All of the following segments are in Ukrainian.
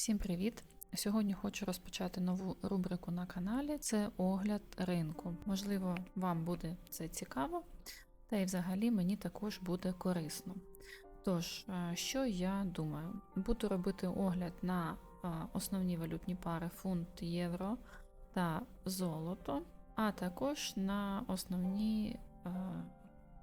Всім привіт! Сьогодні хочу розпочати нову рубрику на каналі. Це огляд ринку. Можливо, вам буде це цікаво, та й взагалі мені також буде корисно. Тож, е, що я думаю? Буду робити огляд на е, основні валютні пари фунт, євро та золото, а також на основні е,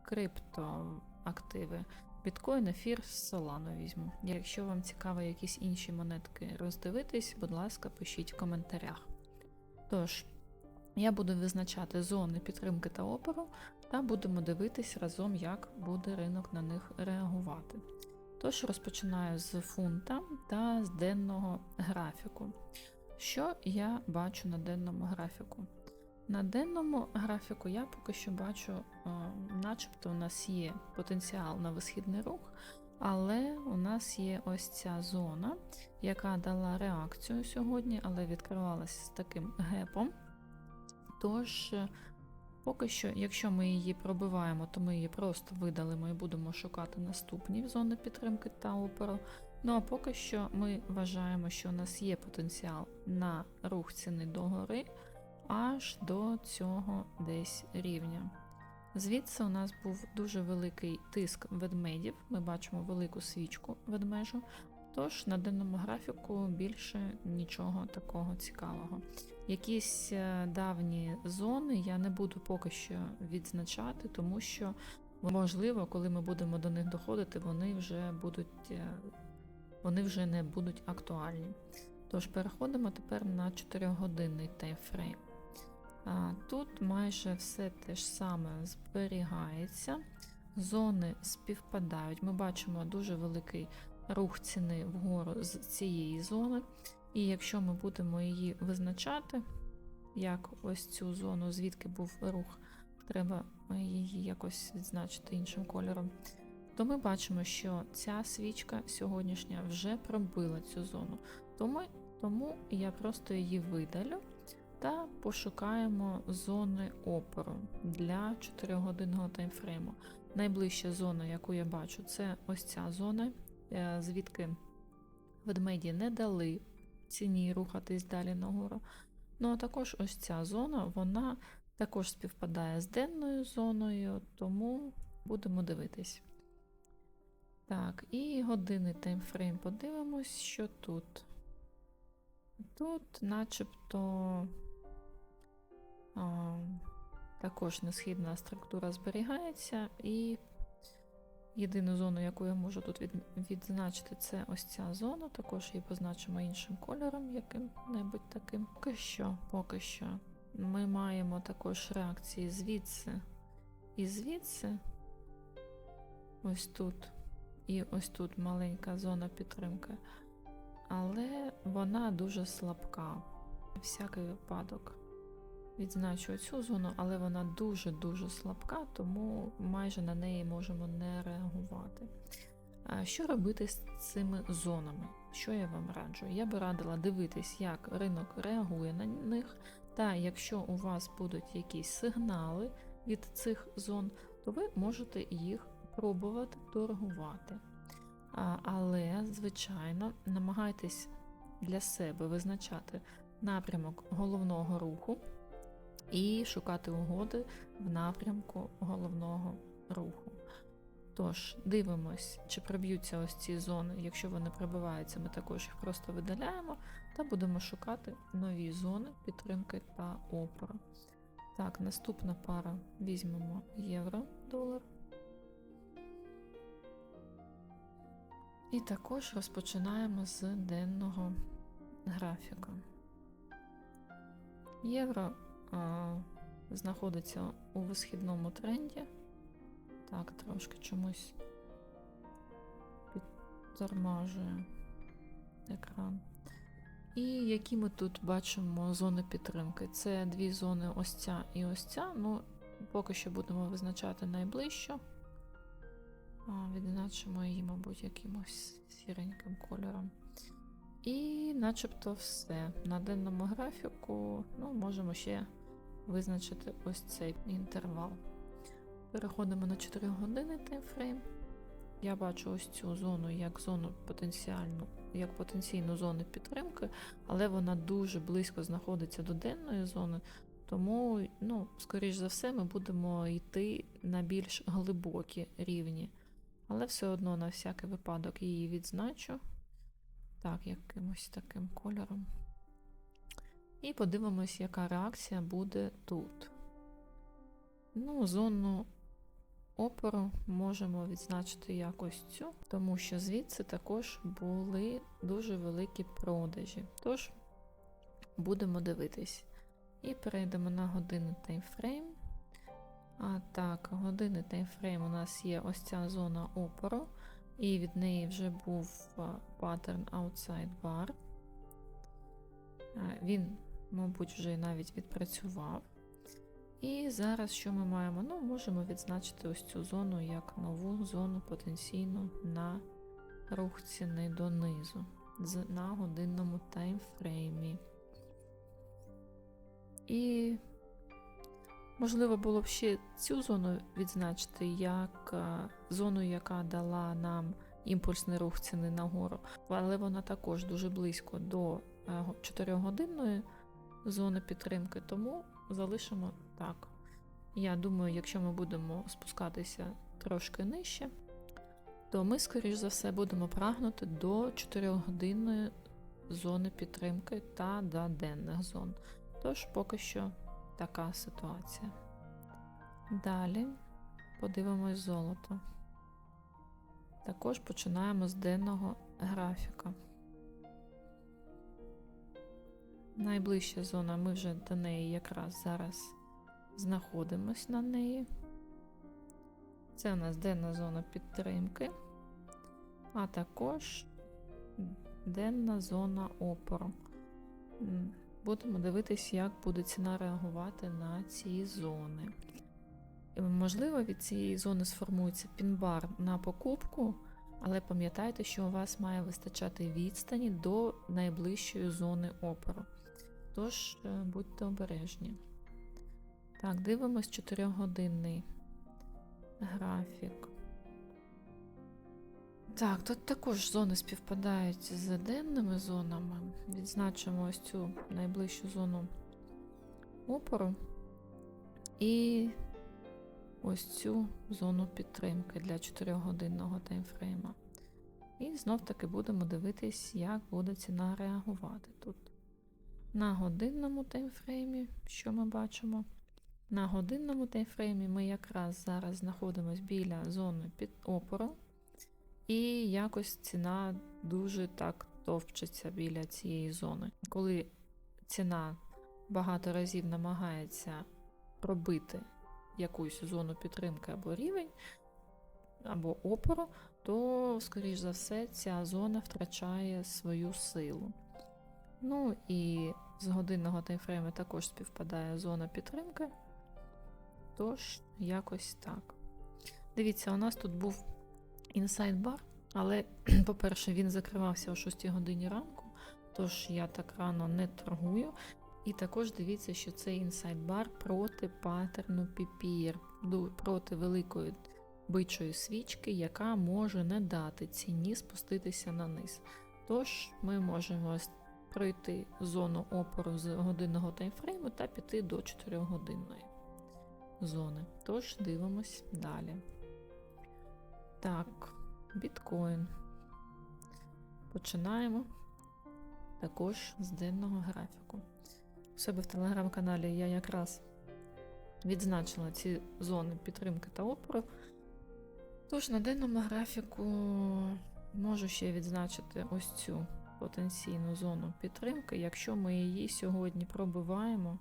криптоактиви. Біткоін, ефір, Solana візьму. Якщо вам цікаво якісь інші монетки роздивитись, будь ласка, пишіть в коментарях. Тож, я буду визначати зони підтримки та опору, та будемо дивитись разом, як буде ринок на них реагувати. Тож розпочинаю з фунта та з денного графіку. Що я бачу на денному графіку? На денному графіку я поки що бачу, начебто у нас є потенціал на висхідний рух, але у нас є ось ця зона, яка дала реакцію сьогодні, але відкривалася з таким гепом. Тож, е, поки що, якщо ми її пробиваємо, то ми її просто видалимо і будемо шукати наступні зони підтримки та опору. Ну а поки що ми вважаємо, що у нас є потенціал на рух ціни догори аж до цього десь рівня. Звідси у нас був дуже великий тиск ведмедів. Ми бачимо велику свічку ведмежу. Тож на денному графіку більше нічого такого цікавого. Якісь е, давні зони я не буду поки що відзначати, тому що, можливо, коли ми будемо до них доходити, вони вже будуть е, вони вже не будуть актуальні. Тож переходимо тепер на 4-годинний таймфрейм. Тут майже все те ж саме зберігається, зони співпадають. Ми бачимо дуже великий рух ціни вгору з цієї зони. І якщо ми будемо її визначати, як ось цю зону, звідки був рух, треба її якось відзначити іншим кольором, то ми бачимо, що ця свічка сьогоднішня вже пробила цю зону. Тому, тому я просто її видалю та пошукаємо зони опору для 4-годинного таймфрейму. Найближча зона, яку я бачу, це ось ця зона, е, звідки ведмеді не дали ціні рухатись далі нагору. Ну а також ось ця зона, вона також співпадає з денною зоною, тому будемо дивитись. Так, і годинний таймфрейм подивимось, що тут. Тут, начебто, також несхідна структура зберігається, і єдину зону, яку я можу тут відзначити, це ось ця зона. Також її позначимо іншим кольором, яким-небудь таким. Поки що, поки що. Ми маємо також реакції звідси і звідси. Ось тут. І ось тут маленька зона підтримки. Але вона дуже слабка. Всякий випадок. Відзначу цю зону, але вона дуже-дуже слабка, тому майже на неї можемо не реагувати. Що робити з цими зонами? Що я вам раджу? Я би радила дивитись, як ринок реагує на них, та якщо у вас будуть якісь сигнали від цих зон, то ви можете їх пробувати торгувати. Але, звичайно, намагайтесь для себе визначати напрямок головного руху і шукати угоди в напрямку головного руху. Тож, дивимось, чи проб'ються ось ці зони. Якщо вони пробиваються, ми також їх просто видаляємо та будемо шукати нові зони підтримки та опору. Так, наступна пара візьмемо євро-долар. І також розпочинаємо з денного графіка. Євро знаходиться у висхідному тренді. Так, трошки чомусь підтормажує екран. І які ми тут бачимо зони підтримки? Це дві зони ось ця і ось ця. Ну, поки що будемо визначати найближчу. Відзначимо її, мабуть, якимось сіреньким кольором. І начебто все. На денному графіку ну, можемо ще визначити ось цей інтервал. Переходимо на 4 години таймфрейм. Я бачу ось цю зону як зону потенціальну як потенційну зону підтримки, але вона дуже близько знаходиться до денної зони. Тому, ну, скоріш за все, ми будемо йти на більш глибокі рівні. Але все одно на всякий випадок її відзначу. Так, якимось таким кольором. І подивимось, яка реакція буде тут. Ну, зону опору можемо відзначити якось цю, тому що звідси також були дуже великі продажі. Тож будемо дивитись. І перейдемо на годинний таймфрейм. А так, годинний таймфрейм у нас є ось ця зона опору, і від неї вже був паттерн Outside Bar. Він, мабуть, вже навіть відпрацював. І зараз що ми маємо? Ну, можемо відзначити ось цю зону як нову зону потенційну на рух ціни донизу на годинному таймфреймі. І можливо було б ще цю зону відзначити як е, зону, яка дала нам імпульсний рух ціни нагору, але вона також дуже близько до 4-годинної зони підтримки, тому залишимо так. Я думаю, якщо ми будемо спускатися трошки нижче, то ми, скоріш за все, будемо прагнути до 4-годинної зони підтримки та до денних зон. Тож поки що така ситуація. Далі подивимось золото. Також починаємо з денного графіка. Найближча зона, ми вже до неї якраз зараз знаходимось на неї. Це у нас денна зона підтримки, а також денна зона опору. Будемо дивитись, як буде ціна реагувати на ці зони. Можливо, від цієї зони сформується пінбар на покупку, але пам'ятайте, що у вас має вистачати відстані до найближчої зони опору. Тож е, будьте обережні. Так, дивимось 4-годинний графік. Так, тут також зони співпадають з денними зонами. Відзначимо ось цю найближчу зону опору і ось цю зону підтримки для 4-годинного таймфрейма. І знов таки будемо дивитись, як буде ціна реагувати тут. На годинному таймфреймі, що ми бачимо? На годинному таймфреймі ми якраз зараз знаходимося біля зони під опору. І якось ціна дуже так товчеться біля цієї зони. Коли ціна багато разів намагається пробити якусь зону підтримки або рівень, або опору, то, скоріш за все, ця зона втрачає свою силу. Ну і з годинного таймфрейму також співпадає зона підтримки. Тож, якось так. Дивіться, у нас тут був інсайд бар, але, по-перше, він закривався о 6 годині ранку, тож я так рано не торгую. І також дивіться, що цей інсайд бар проти паттерну PPR, проти великої бичої свічки, яка може не дати ціні спуститися на низ. Тож ми можемо ось пройти зону опору з годинного таймфрейму та піти до 4 годинної зони. Тож дивимось далі. Так, біткоін. Починаємо також з денного графіку. У себе в телеграм-каналі я якраз відзначила ці зони підтримки та опору. Тож на денному графіку можу ще відзначити ось цю потенційну зону підтримки. Якщо ми її сьогодні пробиваємо,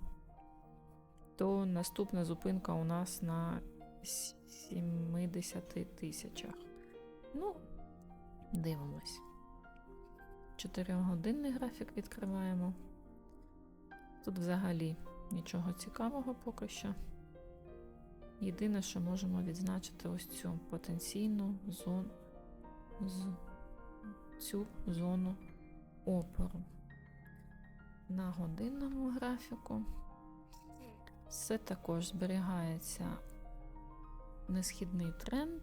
то наступна зупинка у нас на 70 тисячах. Ну, дивимось. 4-годинний графік відкриваємо. Тут взагалі нічого цікавого поки що. Єдине, що можемо відзначити ось цю потенційну зону, цю зону опору. На годинному графіку все також зберігається несхідний тренд.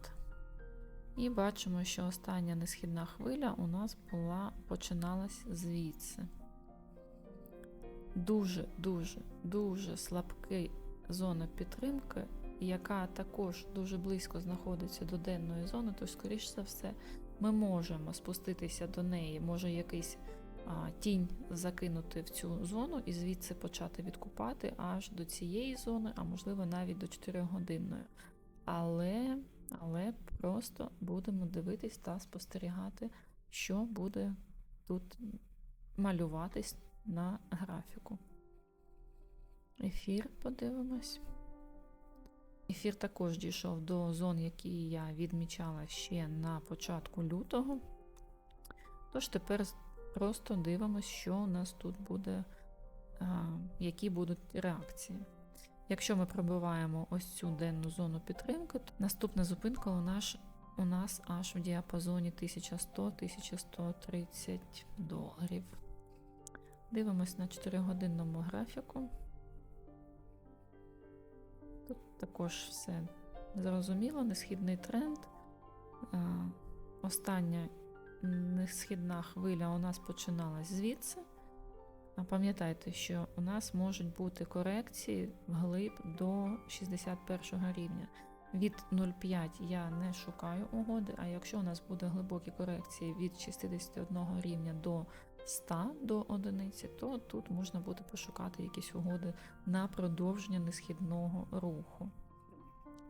І бачимо, що остання несхідна хвиля у нас була починалась звідси. Дуже, дуже, слабка зона підтримки, яка також дуже близько знаходиться до денної зони, то, скоріш за все, ми можемо спуститися до неї, може якийсь тінь закинути в цю зону і звідси почати відкупати аж до цієї зони, а можливо навіть до 4 годинної. Але, але просто будемо дивитись та спостерігати, що буде тут малюватись на графіку. Ефір подивимось. Ефір також дійшов до зон, які я відмічала ще на початку лютого. Тож тепер просто дивимося, що у нас тут буде, які будуть реакції. Якщо ми пробиваємо ось цю денну зону підтримки, то наступна зупинка у нас, у нас аж в діапазоні 1100-1130 доларів. Дивимось на 4-годинному графіку. Також все зрозуміло, несхідний тренд. Е, Остання несхідна хвиля у нас починалась звідси. А Пам'ятайте, що у нас можуть бути корекції вглиб до 61 рівня. Від 0,5 я не шукаю угоди, а якщо у нас буде глибокі корекції від 61 рівня до 100 до одиниці, то тут можна буде пошукати якісь угоди на продовження несхідного руху.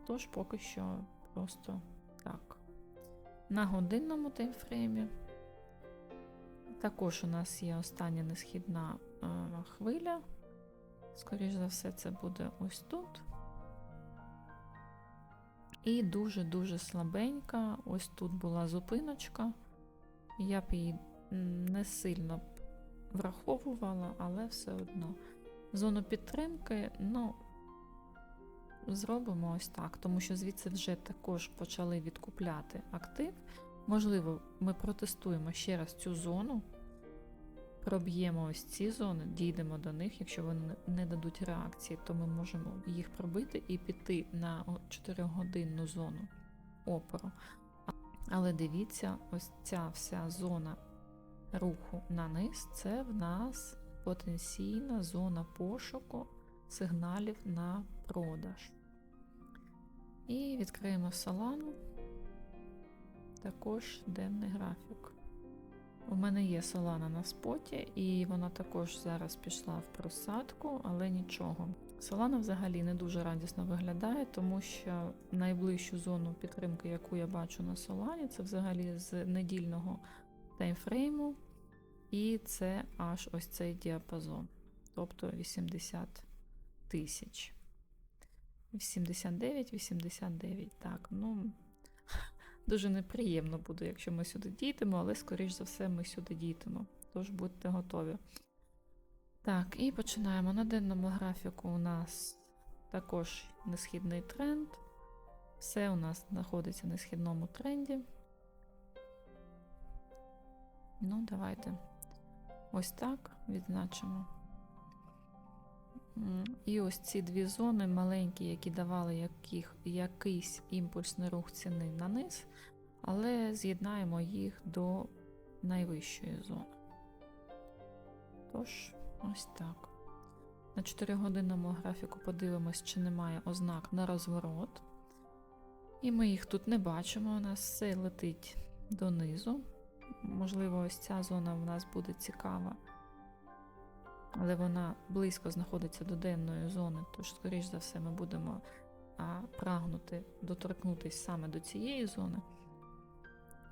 Тож поки що просто так. На годинному таймфреймі також у нас є остання несхідна е, хвиля. Скоріше за все, це буде ось тут. І дуже-дуже слабенька. Ось тут була зупиночка. Я б її не сильно враховувала, але все одно. Зону підтримки, ну, зробимо ось так, тому що звідси вже також почали відкупляти актив. Можливо, ми протестуємо ще раз цю зону, проб'ємо ось ці зони, дійдемо до них. Якщо вони не дадуть реакції, то ми можемо їх пробити і піти на 4-годинну зону опору. Але дивіться, ось ця вся зона руху на низ це в нас потенційна зона пошуку сигналів на продаж. І відкриємо Solana. Також денний графік. У мене є Solana на споті, і вона також зараз пішла в просадку, але нічого. Solana взагалі не дуже радісно виглядає, тому що найближчу зону підтримки, яку я бачу на Solana, це взагалі з недільного таймфрейму, і це аж ось цей діапазон, тобто 80 тисяч. 89-89. Так, ну дуже неприємно буде, якщо ми сюди дійдемо, але, скоріш за все, ми сюди дійдемо. Тож будьте готові. Так, і починаємо. На денному графіку у нас також несхідний тренд. Все у нас знаходиться на східному тренді. Ну, давайте ось так відзначимо. І ось ці дві зони маленькі, які давали яких, якийсь імпульсний рух ціни на низ, але з'єднаємо їх до найвищої зони. Тож, ось так. На 4-годинному графіку подивимось, чи немає ознак на розворот. І ми їх тут не бачимо, у нас все летить донизу. Можливо, ось ця зона в нас буде цікава але вона близько знаходиться до денної зони, тож, скоріш за все, ми будемо а, прагнути доторкнутися саме до цієї зони.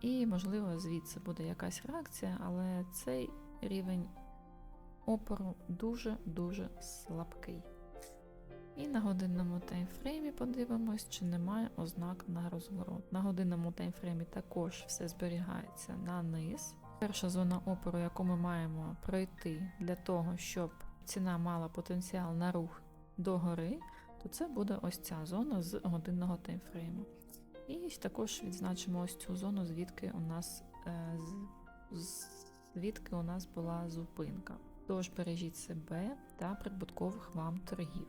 І, можливо, звідси буде якась реакція, але цей рівень опору дуже-дуже слабкий. І на годинному таймфреймі подивимось, чи немає ознак на розворот. На годинному таймфреймі також все зберігається на низ. Перша зона опору, яку ми маємо пройти для того, щоб ціна мала потенціал на рух догори, то це буде ось ця зона з годинного таймфрейму. І також відзначимо ось цю зону, звідки у нас е, звідки у нас була зупинка. Тож бережіть себе та прибуткових вам торгів.